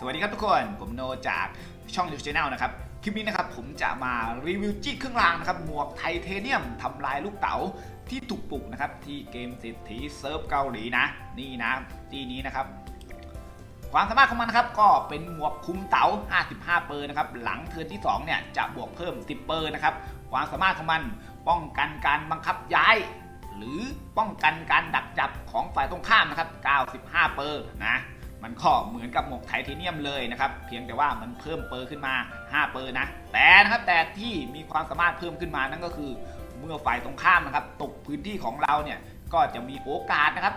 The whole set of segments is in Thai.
สวัสดีครับทุกคน ผมโนจากช่องยูชแนลนะครับ คลิปนี้นะครับผมจะมารีวิวจี้เครื่องรางนะครับ หมวกไทเทเนียมทำลายลูกเต๋าที่ถูกปลุกนะครับ ที่เกมเศรษฐีเซิร์ฟเกาหลีนะ นี่นะจี้นี้นะครับ ความสามารถของมันนะครับก็เป็นหมวกคุมเต๋า 55 เปอร์นะครับ หลังเทิร์นที่ 2 เนี่ยจะบวกเพิ่ม 10 เปอร์นะครับ ความสามารถของมันป้องกันการบังคับย้าย หรือป้องกันการดักจับของฝ่ายตรงข้ามนะครับ 95 เปอร์นะ มันก็เหมือนกับหมวกไทเทเนียมเลยนะครับ เพียงแต่ว่ามันเพิ่มเปอร์ขึ้นมา 5 เปอร์นะ แต่นะครับแต่ที่มีความสามารถเพิ่มขึ้นมานั่นก็คือ เมื่อฝ่ายตรงข้ามนะครับตกพื้นที่ของเราเนี่ยก็จะมีโอกาสนะครับ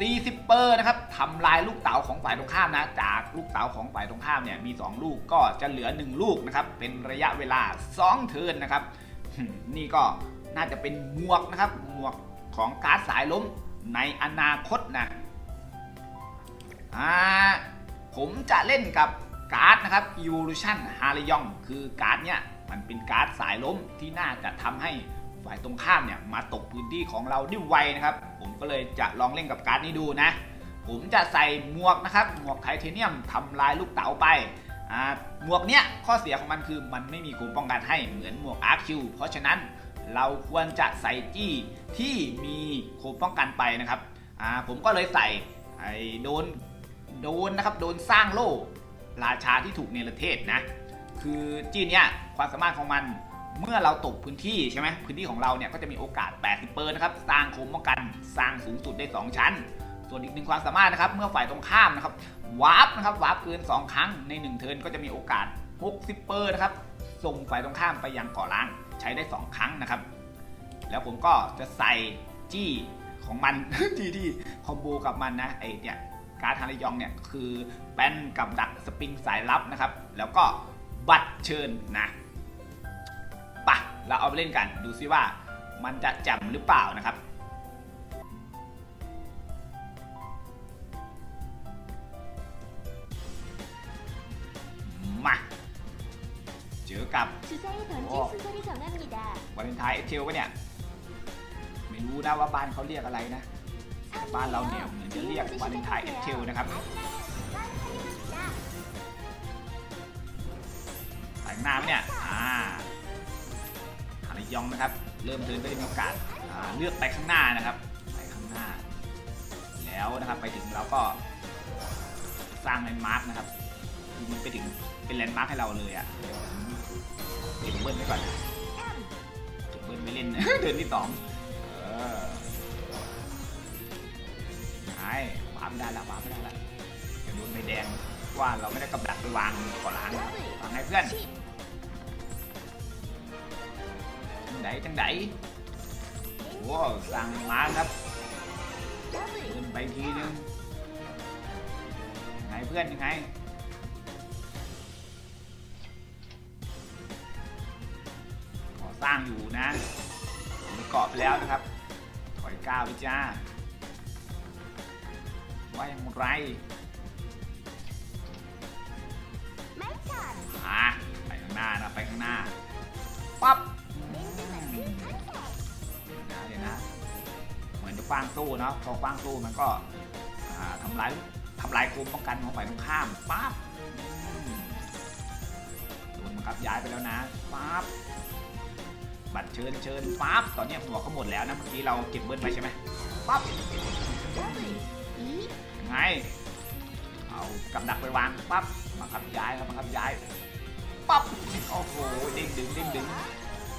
40 เปอร์นะครับทำลายลูกเต๋าของฝ่ายตรงข้ามนะ จากลูกเต๋าของฝ่ายตรงข้ามเนี่ยมี 2 ลูกก็จะเหลือ 1 ลูกนะครับ เป็นระยะเวลา 2 เทิร์นนะครับ นี่ก็น่าจะเป็นหมวกนะครับ หมวกของการ์ดสายล้มในอนาคตนะ อ่าผมจะเล่นกับการ์ดนะครับ Evolution h a r y o n คือการ์ดเนี่ยมันเป็นการ์ดสายล้มที่น่าจะทำให้ฝ่ายตรงข้ามเนี่ยมาตกพื้นที่ของเราได้ไวนะครับ ผมก็เลยจะลองเล่นกับการ์ดนี้ดูนะ ผมจะใส่หมวกนะครับหมวกไทเทเนียมทำลายลูกเต๋าไปหมวกเนี้ยข้อเสียของมันคือมันไม่มีกลุ่มป้องกันให้เหมือนหมวก RQ เพราะฉะนั้นเราควรจะใส่จี้ที่มีโคมป้องกันไปนะครับผมก็เลยใส่โดน โดนนะครับโดนสร้างโล่ราชาที่ถูกเนรเทศนะคือจีนเนี่ยความสามารถของมันเมื่อเราตกพื้นที่ใช่ไหมพื้นที่ของเราเนี่ยก็จะมีโอกาส 80เปอร์นะครับสร้างโคมป้องกันสร้างสูงสุดได้ 2 ชั้น ส่วนอีกหนึ่งความสามารถนะครับเมื่อฝ่ายตรงข้ามนะครับวาร์ปนะครับวาร์ปเกิน 2 ครั้งใน 1 เทิร์นก็จะมีโอกาส 60เปอร์นะครับส่งฝ่ายตรงข้ามไปยังก่อล้างใช้ได้ 2 ครั้งนะครับ แล้วผมก็จะใส่จี้ของมันที่ที่คอมโบกับมันนะไอเนี่ย การ์ดฮาริยองเนี่ยคือแป้นกับดักสปริงสายลับนะครับ แล้วก็บัตรเชิญนะปะเราเอาไปเล่นกันดูซิว่ามันจะแจ่มหรือเปล่านะครับมาเจอกับวันเลนไทน์เอเทลปะเนี่ย ไม่รู้นะว่าบ้านเขาเรียกอะไรนะ แต่บ้านเราเนี่ยเหมือนจะเรียกวาเลนไทน์เอเทลนะครับแต่งหน้าเนี่ยอ่าฮาริยองนะครับ เริ่มเทินก็จะมีโอกาสอ่าเลือกไปข้างหน้านะครับไปข้างหน้า แล้วนะครับไปถึงเราก็สร้างแลนด์มาร์กนะครับคือมันไปถึงเป็นแลนด์มาร์กให้เราเลยอะ่ะเดี๋ยวเบิ้ลไว้ก่อนเดี๋ยวเบิ้ลไม่เล่นเดินที่สอง ไม่ได้ละวาร์ปไม่ได้ละจะโดนใบแดงว่าเราไม่ได้กำดักไปวางก่อนล้างวางให้เพื่อนจังไดจังไดโอ้สั่งมาครับขึ้นไปทีนึงไงเพื่อนยังไงก่อสร้างอยู่นะมไปเกาะไปแล้วนะครับถอยก้าวไปจ้า ว่าอย่างไรอะไปข้างหน้านะ ไปข้างหน้า ปั๊บเดี๋ยวนะเดี๋ยวนะ เหมือนจะกว้างตู้เนาะ พอกว้างตู้มันก็อ่าทำลายทำลายโคมป้องกันของฝ่ายตรงข้าม ปั๊บอืมโดนบังคับย้ายไปแล้วนะ ปั๊บ บัตรเชิญเชิญปั๊บ ตอนนี้หัวเขาหมดแล้วนะ เมื่อกี้เราเก็บเบิ้ลไปใช่ไหมปั๊บยังไง เอากับดักไปวางปั๊บบังคับย้ายครับบังคับย้ายปั๊บโอ้โหเด้งดึงเด้งดึง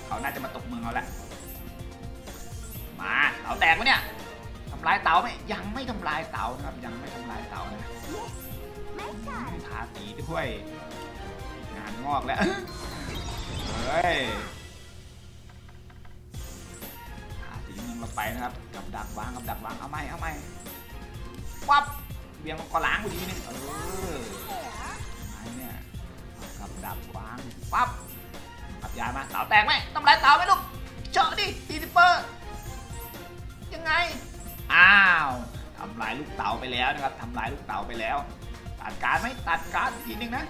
เขาน่าจะมาตกเมืองเราแล้วมาเต๋าแตกวะเนี่ยทำลายเต๋าไหมยังไม่ทำลายเต๋านะครับ ยังไม่ทำลายเต๋านะทาสีด้วย งานงอกแล้วเฮ้ยทาสีเมืองเราไปนะครับ กับดักวางกับดักวางเอาไหมเอาไหมปั๊บ เบียงก็ล้างกูทีนึงเออไงเนี่ยกับดักวางปั๊บขับยายมาเต๋าแตกไหมทำลายเต๋าไหมลูกเจาะดิตีสิเปอร์ยังไง อ้าวทำลายลูกเต๋าไปแล้วนะครับทำลายลูกเต๋าไปแล้ว ตัดการไหมตัดการอีกทีนึงนะ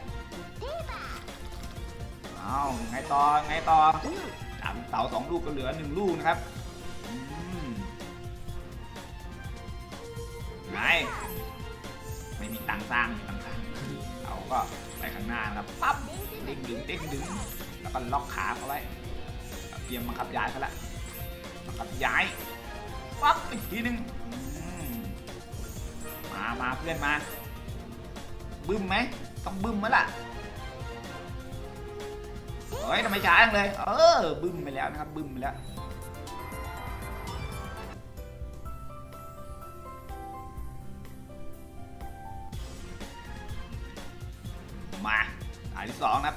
อ้าวไงต่อไงต่อจากลูกเต๋าสองลูกก็เหลือหนึ่งลูกนะครับไง มีตังค์สร้างไม่มีตังค์สร้างเอาก็ไปข้างหน้านะครับปั๊บเด้งดึงเด้งดึงแล้วก็ล็อกขาเขาไว้เตรียมบังคับย้ายเขาละบังคับย้ายปั๊บอีกทีหนึ่งมมามาเพื่อนมาบึ้มไหมต้องบึ้มไหมล่ะเฮ้ยทำไมช้าจังเลย เออบึ้มไปแล้วนะครับบึ้มไปแล้ว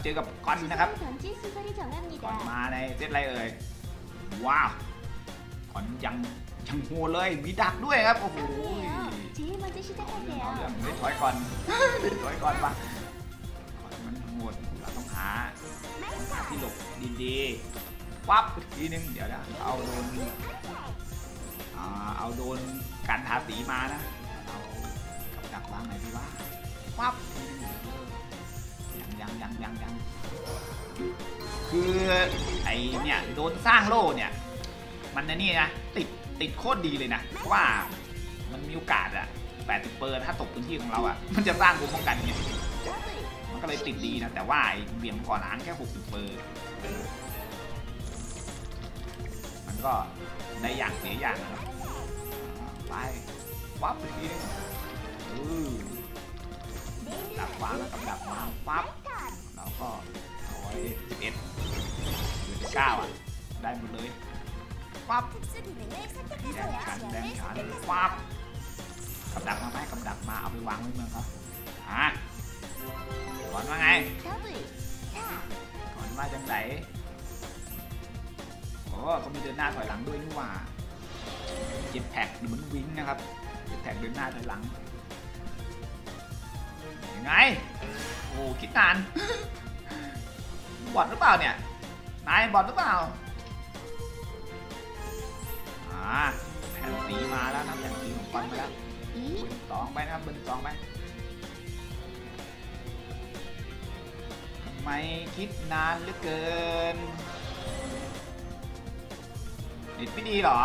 เจอกับก้อนนะครับก้อนมาในเซตไรเอ่ยว้าวก้อนยังยังโหดเลยมีดักด้วยครับโอ้โหเอาเรื่องเลยถอยก่อนเลยถอยก่อนปะก้อนมันโหดเราต้องหาที่หลบดีๆปั๊บทีนึงเดี๋ยวนะเอาโดนเอาโดนการทาสีมานะเอากับดักวางไหนดีวะปั๊บ ยังยังยังยังยังคือไอเนี่ยโดนสร้างโล่เนี่ย มันนะนี่นะติดติดโคตรดีเลยนะเพราะว่ามันมีโอกาสอะ80เปอร์ถ้าตกพื้นที่ของเราอะมันจะสร้างกูป้องกันเนี่ยมันก็เลยติดดีนะแต่ว่าไอ้เบี่ยงก่อนล้างแค่ 60เปอร์มันก็ได้อย่างเสียอย่างนะไปวับไปทีนึง ดับฟ้าแล้วกับดับฟ้าปั๊บเราก็เอาไว้สิบเอ็ดหรือเก้าอะได้หมดเลยปั๊บแดงขันแดงขันปั๊บกับดักมาไหมกับดักมาเอาไปวางไว้เมืองเขาบอะก่อนว่าไงก่อนว่าจังไหนโอ้เขามีเดินหน้าถอยหลังด้วยนี่หว่าเจ็ดแพ็กหมือนวิ่งนะครับเจ็ดแพ็กเดินหน้าถอยหลัง ไง โอ้คิดนาน บอดหรือเปล่าเนี่ย นายบอดหรือเปล่า อ่าแผ่นสีมาแล้วนะแผ่นสีของฟันมาแล้ว.บินสองไปนะครับบินสองไปทำไมคิดนานเหลือเกินเน็ตไม่ดีหรอ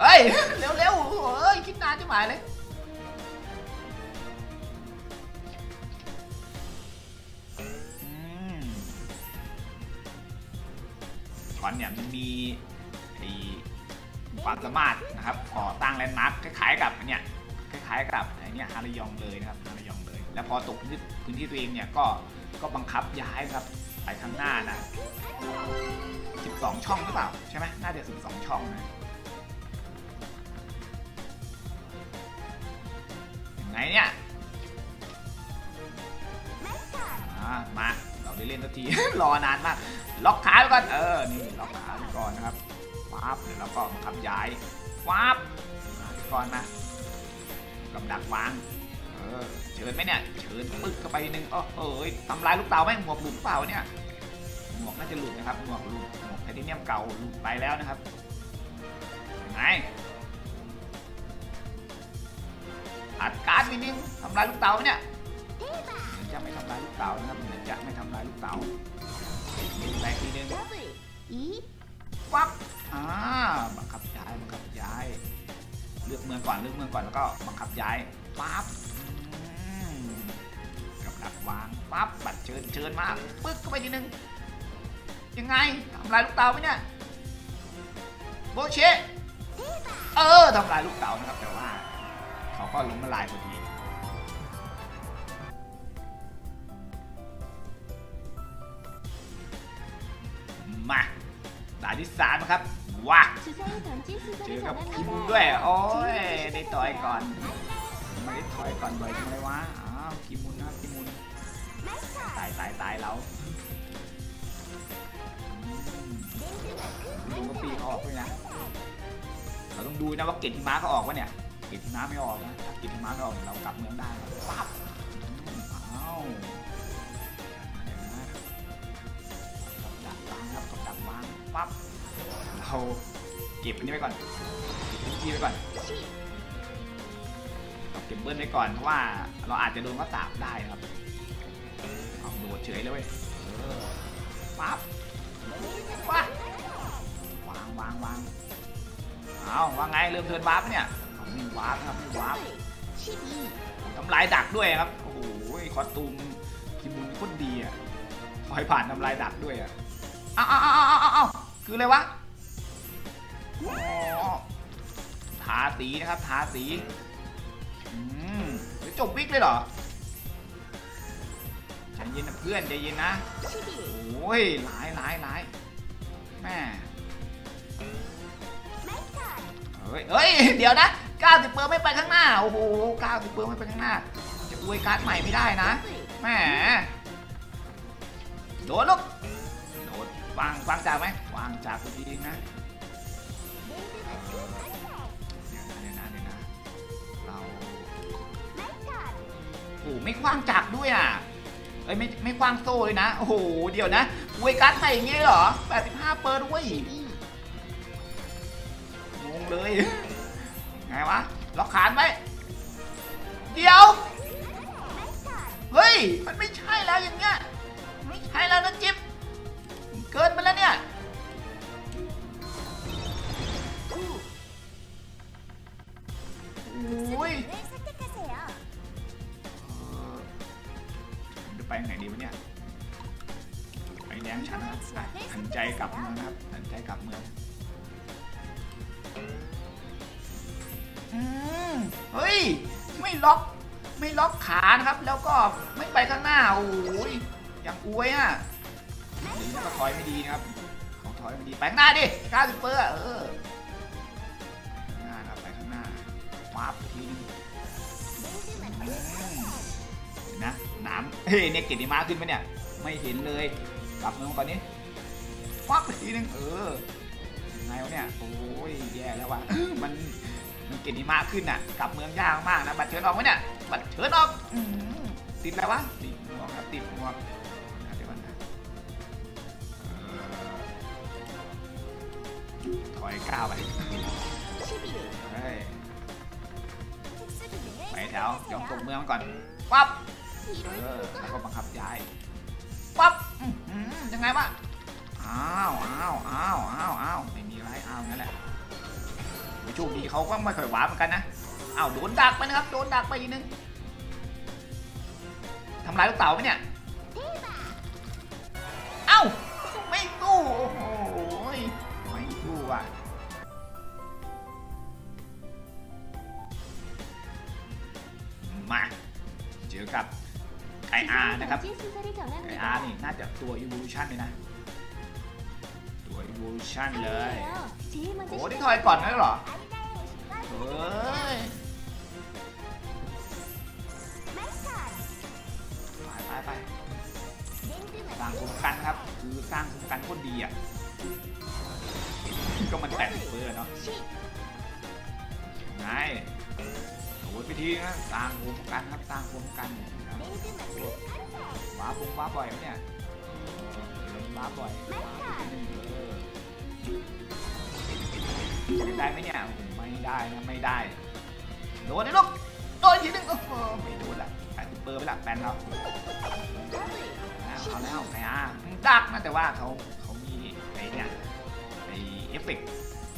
เฮ้ย เร็วๆเฮ้ย คิดนานจะหมายเลย อนเนี่ยมันมีไอความสามารถนะครับก่อตั้งแลนด์มาร์คคล้ายๆกับเนี่ยคล้ายๆกับไอเนี่ยฮาระยองเลยนะครับฮาระยองเลย แล้วพอตกพื้นที่ตัวเองเนี่ยก็ก็บังคับย้ายนะครับไปข้างหน้านะ 12 ช่องหรือเปล่าใช่ไหมน่าจะ12 ช่องนะ ได้เล่นสักที รอนานมาก ล็อกขาไว้ก่อน เออ นี่ล็อกขาไว้ก่อนนะครับปั๊บเดี๋ยวเราก็บังคับย้ายปั๊บก่อนมากำดักวาง เออ เชิญไหมเนี่ย เชิญปึ๊กเข้าไปนึงโอ้เอ้ยทำลายลูกเต๋าไหมหมวกหลุดเปล่าเนี่ย หมวกน่าจะหลุดนะครับ หมวกหลุด หมวกไทเทเนียมเก่าหลุดไปแล้วนะครับยังไงอัดการ์ดวินิงทำลายลูกเต๋าไหมเนี่ย จะไม่ทำลายลูกเต๋านะครับเหมือนจะไม่ทำลายลูกเต๋าแตกทีนึงอีปั๊บอ่าบังคับย้ายบังคับย้าย เลือกเมืองก่อนเลือกเมืองก่อนแล้วก็บังคับย้ายปั๊บกับดักวางปั๊บบัตรเชิญเชิญมาปึ๊กเข้าไปทีนึงยังไงทำลายลูกเต๋าไหมเนี่ยโบเชเออทำลายลูกเต๋านะครับแต่ว่า เขาก็ล้มละลายพอดี มาด่านที่สามครับว้าเจอกับพิมด้วย โอ้ยได้ต่อยก่อนไม่ได้ถอยก่อนบ่อยจังเวะอ้าวกิมุนนะกิมุนตายตายตายแล้วดูว่าปีออกเลยนะ เราต้องดูนะว่าเกตที่ม้าเขาออกวะเนี่ย เกตที่ม้าไม่ออกนะเกตที่ม้าไม่ออกเรากลับเมืองได้ปั๊บั๊บเราเก็บอันนี้ไปก่อนที่ไปก่อนเราเก็บเบิ้ลไปก่อนเพราะว่าเราอาจจะโดนก็สาบได้ครับเอาโดดเฉยเลยเว้ยปั๊บว้าวางวางวางเอาว่าไงเริ่มเทินวาร์ปเนี่ยมีวาร์ปครับวาร์ปทำลายดักด้วยครับโอ้โหคอสตูมคิมุนโคตรดีอะคอยผ่านทำลายดักด้วยอะอ้าวอ้าวอ้าวอ้าว คืออะไรวะทาสีนะครับทาสีเดี๋ยวจบวิกเลยเหรอใจเย็นนะเพื่อนใจเย็นนะโอ้ยหลายหลายหลายแม่เฮ้ยเฮ้ยเดี๋ยวนะ90เปอร์ไม่ไปข้างหน้าโอ้โห90เปอร์ไม่ไปข้างหน้า จะอวยการ์ดใหม่ไม่ได้นะแหมโดนลูกโดนวางวางจากไหมางจากกูทีนะเดี๋ยวนะเดี๋ยวนะเดี๋ยวนะเราโอ้โหไม่คว้างจากด้วยอะเอ้ยไม่ไม่คว้างโซ่เลยนะ โอ้โหเดี๋ยวนะอวการ์ดใหม่อย่างนี้เลยเหรอ85เปอร์ด้วยงงเลยไงวะล็อกขานไว้เดี๋ยว เฮ้ย มันไม่ใช่แล้วอย่างเงี้ย ใจกลับเมืองนะครับหันใจกลับเมืองอืมเฮ้ย ไม่ล็อกไม่ล็อกขานะครับ แล้วก็ไม่ไปข้างหน้าโอ้ยอย่างอวยอะดีนะก็ถอยไม่ดีนะครับเขาถอยไม่ดีไปข้างหน้าดิ90เปอร์เออข้างหน้าครับไปข้างหน้าวับทีนึงอืมเห็นะน้ำเฮ้ยเนี่ยเกตติมาขึ้นไหมเนี่ย ไม่เห็นเลย กลับเมืองก่อนนี้ วับไปทีนึงเออยังไงวะเนี่ยโอ้ยแย่แล้วว่ะมันมันเกณฑ์หิมะขึ้นอะกลับเมืองยากมากนะบัตรเชิญออกไหมเนี่ยบัตรเชิญออกอื้อหือติดอะไรวะติดหมวกครับติดหมวกอะเดี๋ยวก่อนนะเอ่อถอยก้าวไปเฮ้ยไปแถวยอมตกเมืองก่อนปั๊บเออแล้วก็บังคับย้ายปั๊บอื้อหือยังไงวะ อ้าวอ้าวอ้าวอ้าวอ้าวไม่มีไรอ้าวนั่นแหละโชคดีเขาก็ไม่ค่อยหวาเหมือนกันนะอ้าวโดนดักไปนะครับโดนดักไปอีกนึงทำลายลูกเต๋าไหมเนี่ยเอ้าไม่สู้โอ้โหไม่สู้อะมาเจอกับไออาร์นะครับไออาร์นี่น่าจะตัว evolution เลยนะ ตัว evolution เลยโอ้ที่ถอยก่อนนั่นเหรอเฮ้ยไปไปไปสร้างคุ้มกันครับ คือสร้างคุ้มกันโคตรดีอะ ก็มันแต่งเปื้อเนาะไงโอ้ยพิธีนะสร้างคุ้มกันครับสร้างคุ้มกันครับว้าปุ๊บว้าบ่อยไหมเนี่ยเล่นว้าบ่อย ว้าไปทีนึงเออเล่นได้ไหมเนี่ยโอ้โหไม่ได้นะไม่ได้ โดนนะลูกโดนอีกทีนึงโอ้โหไม่โดนละแปดสิบเปอร์ไปละแฟนเราเอาแล้วไงอะดักนะแต่ว่าเขาเขามีไอ้เนี่ยไอ้เอฟเฟกต์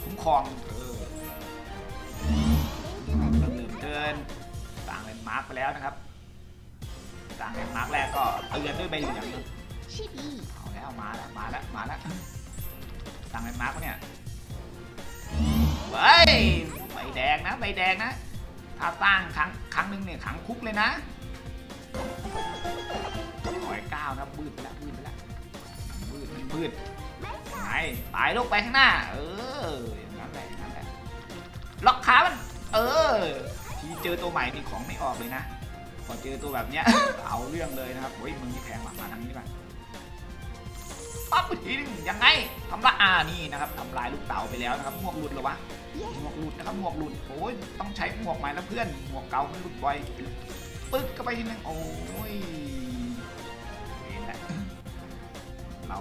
คุ้มครองเออเริ่มเทินต่างเลนมาร์กไปแล้วนะครับต่างเลนมาร์กแรกก็เตือนด้วยใบเหลืองเอาแล้วมาแล้วมาแล้วมาแล้ว ต่งเลนมาร์กเนี่ยเฮ้ยใบแดงนะใบแดงนะ ถ้าสร้างครั้งครั้งหนึ่งเนี่ยขังคุกเลยนะถอยก้าวนะบืดไปล้วบืดไปล้วบืดมันบืดไงไปลูกไปข้างหน้า เอออย่างนั้นแหละอย่างนั้นแหละล็อกขามัน เออ ทีเจอตัวใหม่นี่ของไม่ออกเลยนะพอเจอตัวแบบเนี้ยเอาเรื่องเลยนะครับเฮ้ยมึงที่แพงมามาทางนี้ป่ะ ปั๊บอีกทีนึงยังไงทำละอานี่นะครับทำลายลูกเต๋าไปแล้วนะครับหมวกหลุดหรอวะหมวกหลุดนะครับหมวกหลุดโอ้ยต้องใช้หมวกใหม่แล้วเพื่อนหมวกเก่ามันหลุดบ่อยปึ๊กเข้าไปทีนึงโอ้ยนี่แหละเรา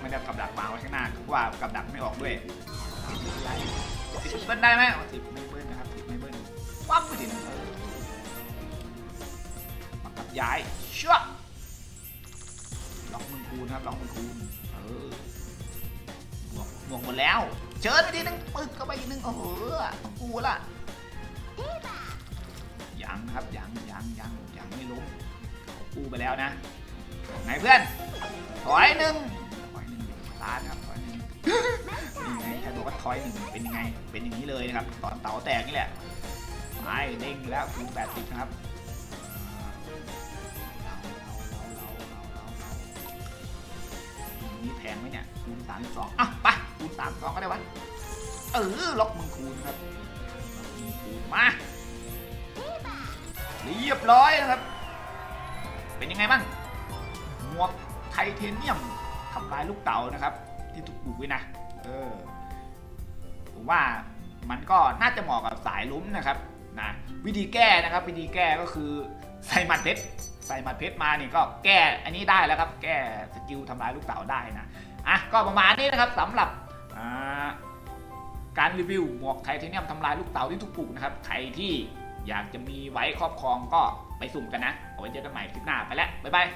ไม่ได้กับดักวางไว้ข้างหน้าเพราะว่ากับดักไม่ออกด้วยสิบเบิ้ลได้ไหมสิบไม่เบิ้ลนะครับสิบไม่เบิ้ลปั๊บไปทีนึงมากับย้ายเชื่อ ครับลอกมือคูณเออหมวกหมวกหมดแล้ว เชิญไปทีนึงปึ๊กเข้าไปอีกนึงโอ้โหของกูล่ะนะครับยังยังยังยังไม่ล้มเขากู้ไปแล้วนะไงเพื่อนถอยหนึ่งถอยหนึ่งล้านครับถอยหนึ่งนี่ไงถ้าบอกว่าถอยหนึ่งเป็นยังไงเป็นอย่างนี้เลยนะครับตอนเต๋าแตกนี่แหละไปเด้งแล้วคูณแปดสิบนะครับ มีแพงไหมเนี่ยคูณสามสองอะไปคูณสามสองก็ได้วะเออล็อกมึงคูณครับมึงคูณมาเรียบร้อยนะครับ เป็นยังไงบ้างหมวกไทเทเนียมทำลายลูกเต๋านะครับ ที่ถูกปลูกไว้นะเออผมว่ามันก็น่าจะเหมาะกับสายลุ้มนะครับนะวิธีแก้นะครับ วิธีแก้ก็คือ ใส่หมัดเพชรใส่หมัดเพชรมานี่ก็แก้อันนี้ได้แล้วครับ แก้สกิลทำลายลูกเต๋าได้นะอะก็ประมาณนี้นะครับสำหรับการรีวิวหมวกไทเทเนียมทำลายลูกเต๋าที่ถูกปลูกนะครับใครที่อยากจะมีไว้ครอบครองก็ไปสุ่มกันนะเอาไว้เจอกันใหม่คลิปหน้าไปแล้วบ๊ายบาย